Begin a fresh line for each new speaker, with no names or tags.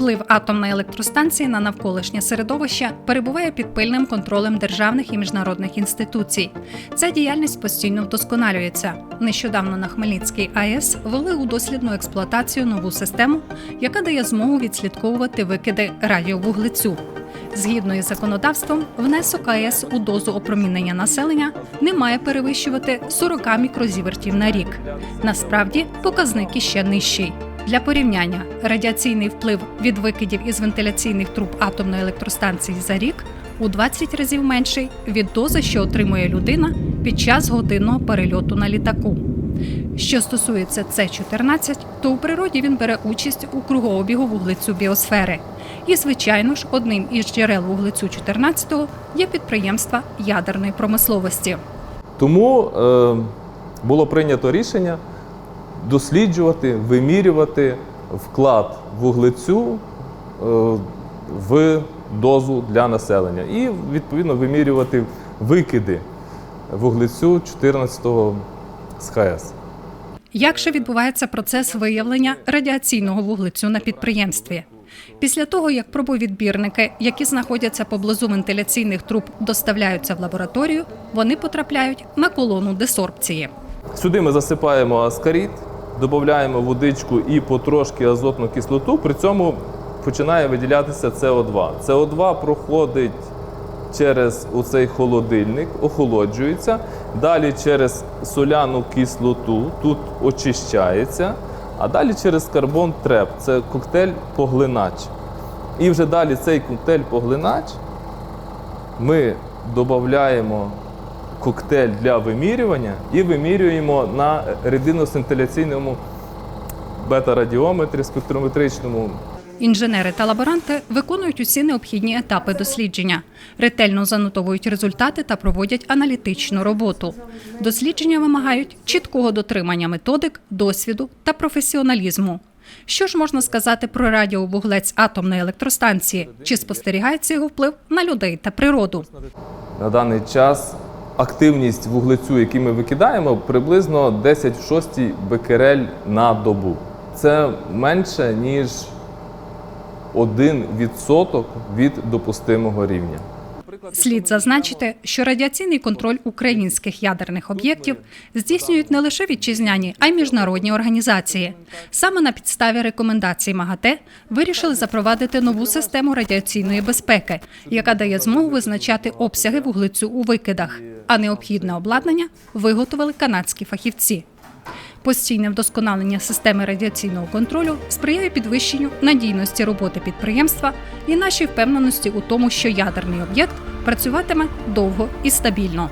Вплив атомної електростанції на навколишнє середовище перебуває під пильним контролем державних і міжнародних інституцій. Ця діяльність постійно вдосконалюється. Нещодавно на Хмельницькій АЕС ввели у дослідну експлуатацію нову систему, яка дає змогу відслідковувати викиди радіовуглецю. Згідно із законодавством, внесок АЕС у дозу опромінення населення не має перевищувати 40 мікрозівертів на рік. Насправді показник іще нижчий. Для порівняння радіаційний вплив від викидів із вентиляційних труб атомної електростанції за рік у 20 разів менший від дози, що отримує людина під час годинного перельоту на літаку. Що стосується С-14, то у природі він бере участь у кругообігу вуглецю біосфери. І, звичайно ж, одним із джерел вуглецю 14 є підприємства ядерної промисловості.
Тому е, було прийнято рішення досліджувати, вимірювати вклад вуглецю е, в дозу для населення і відповідно вимірювати викиди вуглецю 14-го з ХАЕС.
Як же відбувається процес виявлення радіаційного вуглецю на підприємстві? Після того, як пробовідбірники, які знаходяться поблизу вентиляційних труб, доставляються в лабораторію, вони потрапляють на колону десорбції.
Сюди ми засипаємо аскаріт, додаємо водичку і потрошки азотну кислоту. При цьому починає виділятися СО2. СО2 проходить через оцей холодильник, охолоджується. Далі через соляну кислоту тут очищається, а далі через карбон треп. Це коктейль-поглинач. І вже далі цей коктейль-поглинач ми додаємо коктейль для вимірювання і вимірюємо на редино-синтиляційному бета-радіометрі спектрометричному.
Інженери та лаборанти виконують усі необхідні етапи дослідження, ретельно занотовують результати та проводять аналітичну роботу. Дослідження вимагають чіткого дотримання методик, досвіду та професіоналізму. Що ж можна сказати про радіовуглець атомної електростанції? Чи спостерігається його вплив на людей та природу?
На даний час активність вуглецю, який ми викидаємо, приблизно 10 в 6 бекерель на добу. Це менше, ніж 1% від допустимого рівня.
Слід зазначити, що радіаційний контроль українських ядерних об'єктів здійснюють не лише вітчизняні, а й міжнародні організації. Саме на підставі рекомендацій МАГАТЕ вирішили запровадити нову систему радіаційної безпеки, яка дає змогу визначати обсяги вуглецю у викидах. А необхідне обладнання виготовили канадські фахівці. Постійне вдосконалення системи радіаційного контролю сприяє підвищенню надійності роботи підприємства і нашій впевненості у тому, що ядерний об'єкт працюватиме довго і стабільно.